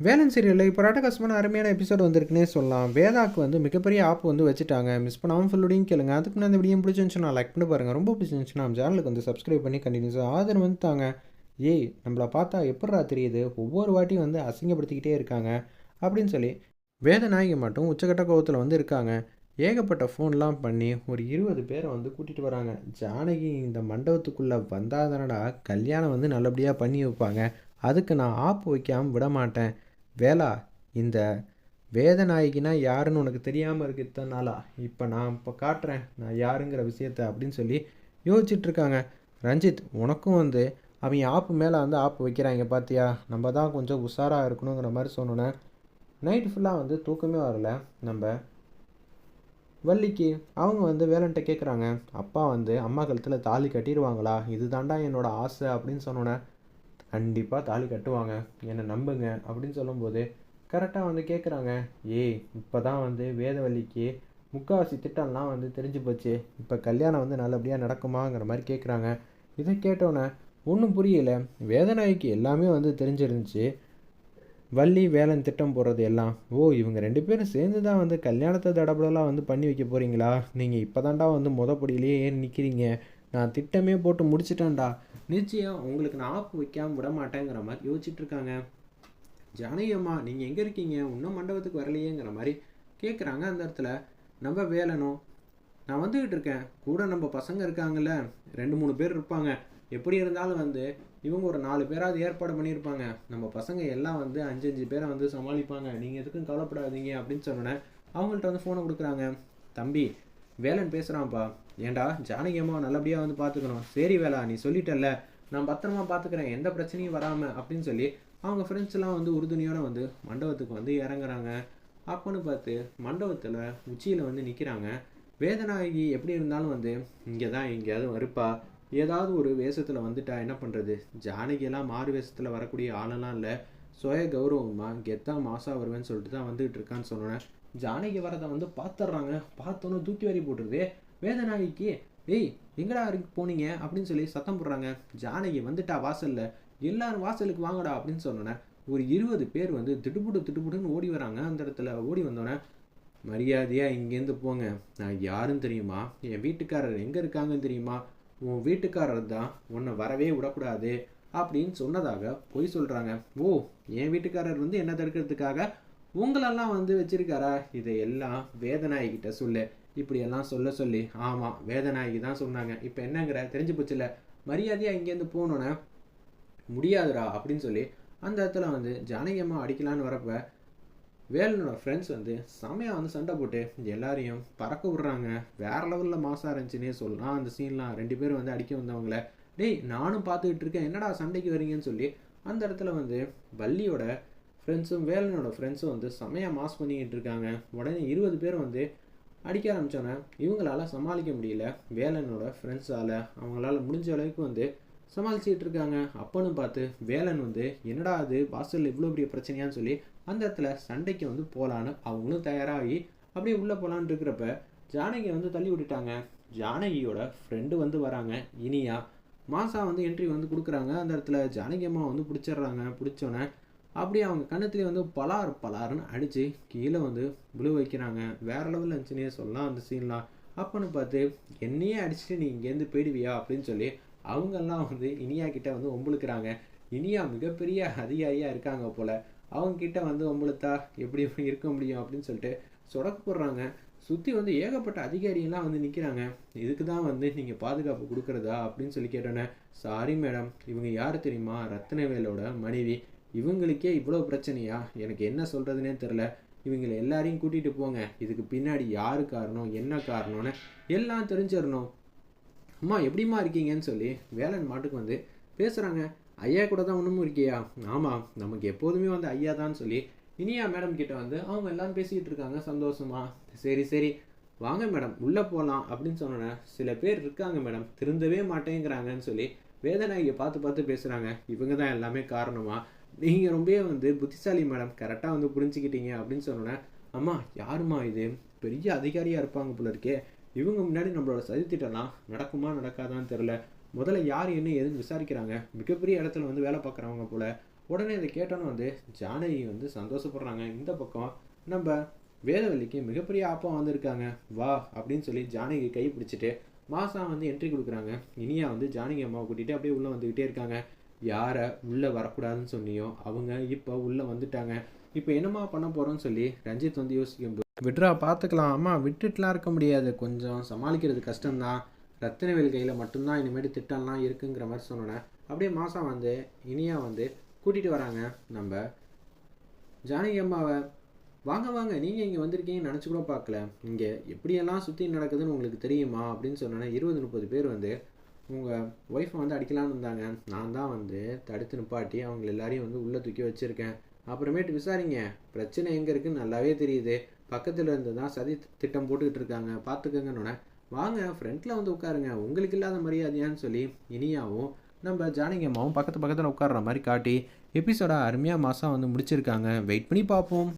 வேலன் சீரியலில் இப்போ ராட்டகாசமான அருமையான எபிசோட் வந்திருக்குன்னே சொல்லலாம். வேதாக்கு வந்து மிகப்பெரிய ஆப் வந்து வச்சுட்டாங்க. மிஸ் பண்ணாமல் ஃபுல்லுடையும் கேளுங்க. அதுக்கு நான் இந்த வீடியோ பிடிச்சிருந்துச்சுன்னா லைக் பண்ணி பாருங்கள் ரொம்ப பிடிச்சிருந்துச்சுன்னா நம்ம சேனலுக்கு வந்து சப்ஸ்கிரைப் பண்ணி கண்டினியூஸாக ஆதரவு வந்து தாங்க. ஏய் நம்மளை பார்த்தா எப்படா தெரியுது? ஒவ்வொரு வாட்டியும் வந்து அசிங்கப்படுத்திக்கிட்டே இருக்காங்க. அப்படின்னு சொல்லி வேதநாயகி மட்டும் உச்சக்கட்ட கோவத்தில் வந்து இருக்காங்க. ஏகப்பட்ட ஃபோன்லாம் பண்ணி ஒரு இருபது பேரை வந்து கூட்டிகிட்டு வராங்க. ஜானகி இந்த மண்டபத்துக்குள்ளே வந்தாதனடா கல்யாணம் வந்து நல்லபடியாக பண்ணி வைப்பாங்க. அதுக்கு நான் ஆப் வைக்காமல் விட மாட்டேன். வேலா இந்த வேதநாயகினா யாருன்னு உனக்கு தெரியாமல் இருக்கு இத்தனை நாளா இப்போ நான் இப்போ காட்டுறேன். நான் யாருங்கிற விஷயத்த அப்படின்னு சொல்லி யோசிச்சுட்ருக்காங்க. ரஞ்சித் உனக்கும் வந்து அவங்க ஆப்பு மேலே வந்து ஆப்பு வைக்கிறாங்க பார்த்தியா நம்ம தான் கொஞ்சம் உஷாராக இருக்கணுங்கிற மாதிரி சொன்னோன்னே நைட்டு ஃபுல்லாக வந்து தூக்கமே வரல. நம்ம வள்ளிக்கு அவங்க வந்து வேலன்ட்ட கேட்குறாங்க அப்பா வந்து அம்மா கழுத்தில் தாலி கட்டிடுவாங்களா இது தாண்டா என்னோடய ஆசை அப்படின்னு சொன்னோன்னே கண்டிப்பாக தாலி கட்டுவாங்க. என்னை நம்புங்க அப்படின்னு சொல்லும்போது கரெக்டாக வந்து கேட்குறாங்க ஏய் இப்போ தான் வந்து வேதவல்லிக்கு முக்காவாசி திட்டம்லாம் வந்து தெரிஞ்சு போச்சு. இப்போ கல்யாணம் வந்து நல்லபடியாக நடக்குமாங்கிற மாதிரி கேட்குறாங்க இதை கேட்டோன்னே ஒன்றும் புரியல. வேதநாய்க்கு எல்லாமே வந்து தெரிஞ்சிருந்துச்சு. வள்ளி வேலன் திட்டம் போடுறது எல்லாம். ஓ இவங்க ரெண்டு பேரும் சேர்ந்து தான் வந்து கல்யாணத்தை தடபடலாம் வந்து பண்ணி வைக்க போகிறீங்களா நீங்கள் இப்போ தாண்டா வந்து மொதப்படியிலேயே ஏன் நிற்கிறீங்க நான் திட்டமே போட்டு முடிச்சிட்டேன்டா. நிச்சயம் உங்களுக்கு நான் ஆப்பு வைக்காமல் விட மாட்டேங்கிற மாதிரி யோசிச்சுட்டு இருக்காங்க ஜானகி அம்மா நீங்கள் எங்கே இருக்கீங்க? இன்னும் மண்டபத்துக்கு வரலையேங்கிற மாதிரி கேட்குறாங்க அந்த இடத்துல. நம்ம வேலனும் நான் வந்துக்கிட்டு இருக்கேன். கூட நம்ம பசங்க இருக்காங்கல்ல. ரெண்டு மூணு பேர் இருப்பாங்க. எப்படி இருந்தாலும் வந்து இவங்க ஒரு நாலு பேராவது ஏற்பாடு பண்ணியிருப்பாங்க. நம்ம பசங்க எல்லாம் வந்து அஞ்சு அஞ்சு பேரை வந்து சமாளிப்பாங்க. நீங்கள் எதுக்கும் கவலைப்படாதீங்க அப்படின்னு சொன்னோன்னே அவங்கள்ட்ட வந்து ஃபோனை கொடுக்குறாங்க. தம்பி வேலன் பேசுகிறான்ப்பா ஏன்டா ஜானகி அம்மா நல்லபடியாக வந்து பார்த்துக்கணும். சரி வேலா நீ சொல்லிட்டல்ல. நான் பத்திரமா பார்த்துக்கிறேன். எந்த பிரச்சனையும் வராமல் அப்படின்னு சொல்லி அவங்க ஃப்ரெண்ட்ஸ்லாம் வந்து உறுதுணையோடு வந்து மண்டபத்துக்கு வந்து இறங்குறாங்க. அப்போன்னு பார்த்து மண்டபத்தில் உச்சியில் வந்து நிற்கிறாங்க வேதநாயகி எப்படி இருந்தாலும் வந்து இங்கே தான் எங்கேயாவது வருப்பா. ஏதாவது ஒரு வேஷத்தில் வந்துட்டா என்ன பண்ணுறது ஜானகியெல்லாம் மாறு வேஷத்தில் வரக்கூடிய ஆளெல்லாம் இல்லை. சுய கௌரவமாக கெத்தா மாசா வருவேன்னு சொல்லிட்டு தான் வந்துகிட்டு இருக்கான்னு சொன்னேன் ஜானகி வரதை வந்து பார்த்துட்றாங்க. பார்த்தோன்னே தூக்கி வாரி போட்டுருது. வேதநாயகிக்கு ஏய் எங்கடா இருக்கு போனீங்க? அப்படின்னு சொல்லி சத்தம் போடுறாங்க. ஜானகி வந்துட்டா வாசலில். எல்லாரும் வாசலுக்கு வாங்கடா அப்படின்னு சொன்னோன்னே ஒரு இருபது பேர் வந்து திடுபுடு திடுபுடுன்னு ஓடி வராங்க. அந்த இடத்துல ஓடி வந்தோடனே மரியாதையாக இங்கேருந்து போங்க. நான் யாரும் தெரியுமா? என் வீட்டுக்காரர் எங்கே இருக்காங்கன்னு தெரியுமா? உன் வீட்டுக்காரர் தான் உன்னை வரவே விடக்கூடாது. அப்படின்னு சொன்னதாக பொய் சொல்கிறாங்க ஓ என் வீட்டுக்காரர் வந்து என்ன தடுக்கிறதுக்காக உங்களெல்லாம் வந்து வச்சிருக்காரா? இதையெல்லாம் வேதநாயகிட்ட சொல்லு. இப்படியெல்லாம் சொல்ல சொல்லி ஆமாம் வேதநாயகி தான் சொன்னாங்க. இப்போ என்னங்கிற? தெரிஞ்சு போச்சுல மரியாதையாக இங்கேருந்து போகணுன்னு முடியாதுடா அப்படின்னு சொல்லி அந்த இடத்துல வந்து ஜானகி அம்மா அடிக்கலான்னு வரப்ப வேலனோட ஃப்ரெண்ட்ஸ் வந்து செமையாக வந்து சண்டை போட்டு எல்லாரையும் பறக்க விடுறாங்க. வேற லெவலில் மாசாக இருந்துச்சுன்னே சொல்லலாம். அந்த சீன்லாம் ரெண்டு பேரும் வந்து அடிக்க வந்தவங்கள டேய் நானும் பார்த்துக்கிட்டு இருக்கேன். என்னடா சண்டைக்கு வரீங்கன்னு சொல்லி அந்த இடத்துல வந்து வள்ளியோட ஃப்ரெண்ட்ஸும் வேலனோட ஃப்ரெண்ட்ஸும் வந்து செமையாக மாஸ் பண்ணிக்கிட்டு இருக்காங்க. உடனே இருபது பேர் வந்து அடிக்க ஆரம்பித்தோன்னே இவங்களால சமாளிக்க முடியல. வேலனோட ஃப்ரெண்ட்ஸால் அவங்களால முடிஞ்ச அளவுக்கு வந்து சமாளிச்சுட்டு இருக்காங்க. அப்போன்னு பார்த்து வேலன் வந்து என்னடா அது வாசலில் இவ்வளோ பெரிய பிரச்சனையான்னு சொல்லி அந்த இடத்துல சண்டைக்கு வந்து போகலான்னு அவங்களும் தயாராகி அப்படியே உள்ளே போகலான்னு இருக்கிறப்ப ஜானகி வந்து தள்ளி விட்டுட்டாங்க. ஜானகியோட ஃப்ரெண்டு வந்து வராங்க. இனியா மாசா வந்து என்ட்ரி வந்து கொடுக்குறாங்க. அந்த இடத்துல ஜானகி அம்மா வந்து பிடிச்சிடுறாங்க. பிடிச்சோன்னே அப்படி அவங்க கண்ணத்துலேயே வந்து பலார் பலாருன்னு அடித்து கீழே வந்து விழு வைக்கிறாங்க. வேற லெவலில் இருந்துச்சுன்னே சொல்லலாம் அந்த சீன்லாம் அப்போன்னு பார்த்து என்னையே அடிச்சுட்டு நீ இங்கேருந்து போயிடுவியா? அப்படின்னு சொல்லி அவங்கெல்லாம் வந்து இனியா கிட்ட வந்து ஒம்புழுக்கிறாங்க. இனியா மிகப்பெரிய அதிகாரியாக இருக்காங்க போல். அவங்க கிட்ட வந்து ஒம்புழுத்தா எப்படி இருக்க முடியும்? அப்படின்னு சொல்லிட்டு சொடக்கு போடுறாங்க. சுற்றி வந்து ஏகப்பட்ட அதிகாரிகள்லாம் வந்து நிற்கிறாங்க இதுக்கு தான் வந்து நீங்கள் பாதுகாப்பு கொடுக்குறதா? அப்படின்னு சொல்லி கேட்டோன்னே சாரி மேடம் இவங்க யார் தெரியுமா? ரத்னவேலோட மனைவி. இவங்களுக்கே இவ்வளோ பிரச்சனையா? எனக்கு என்ன சொல்கிறதுனே தெரில இவங்களை எல்லாரையும் கூட்டிகிட்டு போங்க. இதுக்கு பின்னாடி யார் காரணம்? என்ன காரணம்னு எல்லாம் தெரிஞ்சிடணும். அம்மா எப்படிம்மா இருக்கீங்கன்னு சொல்லி வேலன் மாட்டுக்கு வந்து பேசுகிறாங்க ஐயா கூட தான் ஒன்றும் இருக்கியா? ஆமாம் நமக்கு எப்போதுமே வந்து ஐயா தான் சொல்லி இனியா மேடம் கிட்ட வந்து அவங்க எல்லாம் பேசிக்கிட்டு இருக்காங்க சந்தோஷமா. சரி சரி. வாங்க மேடம் உள்ளே போகலாம் அப்படின்னு சொன்னோன்னே சில பேர் இருக்காங்க மேடம் திருந்தவே மாட்டேங்கிறாங்கன்னு சொல்லி வேதநாயகியை பார்த்து பார்த்து பேசுகிறாங்க இவங்க தான் எல்லாமே காரணமாக நீங்கள் ரொம்பவே வந்து புத்திசாலி மேடம் கரெக்டாக வந்து புரிஞ்சுக்கிட்டீங்க அப்படின்னு சொன்னோன்னே அம்மா யாருமா இது? பெரிய அதிகாரியாக இருப்பாங்க போல இருக்கே. இவங்க முன்னாடி நம்மளோட சதித்திட்டம்லாம் நடக்குமா நடக்காதான்னு தெரில முதல்ல யார் என்ன ஏதுன்னு விசாரிக்கிறாங்க. மிகப்பெரிய இடத்துல வந்து வேலை பார்க்குறவங்க போல. உடனே இதை கேட்டோன்னு வந்து ஜானகி வந்து சந்தோஷப்படுறாங்க. இந்த பக்கம் நம்ம வேதவல்லிக்கு மிகப்பெரிய ஆப்பம் வந்திருக்காங்க. வா அப்படின்னு சொல்லி ஜானகி கை பிடிச்சிட்டு மாசா வந்து என்ட்ரி கொடுக்குறாங்க. இனியா வந்து ஜானகி அம்மாவை கூட்டிகிட்டு அப்படியே உள்ளே வந்துக்கிட்டே இருக்காங்க. யாரை உள்ளே வரக்கூடாதுன்னு சொன்னியோ அவங்க இப்போ உள்ளே வந்துட்டாங்க. இப்போ என்னம்மா பண்ண போகிறோன்னு சொல்லி ரஞ்சித் வந்து யோசிக்கும்போது விட்ரா பார்த்துக்கலாம் அம்மா விட்டுட்டுலாம் இருக்க முடியாது. கொஞ்சம் சமாளிக்கிறது கஷ்டம்தான். ரத்தினவேல் கையில் மட்டும்தான் இனிமேட்டு திட்டம்லாம் இருக்குங்கிற மாதிரி சொன்னோன்னே அப்படியே மாதம் வந்து இனியா வந்து கூட்டிகிட்டு வராங்க. நம்ம ஜானகி அம்மாவை வாங்க வாங்க நீங்கள் இங்கே வந்திருக்கீங்கன்னு நினச்சி கூட பார்க்கல. இங்கே எப்படியெல்லாம் சுற்றி நடக்குதுன்னு உங்களுக்கு தெரியுமா? அப்படின்னு சொன்னோன்னே இருபது முப்பது பேர் வந்து உங்கள் ஒய்ஃபை வந்து அடிக்கலாம்னு இருந்தாங்க நான் தான் வந்து தடுத்து நிப்பாட்டி அவங்க எல்லாரையும் வந்து உள்ளே தூக்கி வச்சுருக்கேன். அப்புறமேட்டு விசாரிங்க. பிரச்சனை எங்கே இருக்குன்னு நல்லாவே தெரியுது. பக்கத்தில் இருந்து தான் சதி திட்டம் போட்டுக்கிட்டு இருக்காங்க. பார்த்துக்கங்கன்னொன்னே வாங்க ஃப்ரண்ட்டில் வந்து உட்காருங்க. உங்களுக்கு இல்லாத மரியாதையான்னு சொல்லி இனியாவும் நம்ம ஜானகி அம்மாவும் பக்கத்து பக்கத்தில் உட்கார்ற மாதிரி காட்டி எபிசோட அருமையாக மாதம் வந்து முடிச்சிருக்காங்க. வெயிட் பண்ணி பார்ப்போம்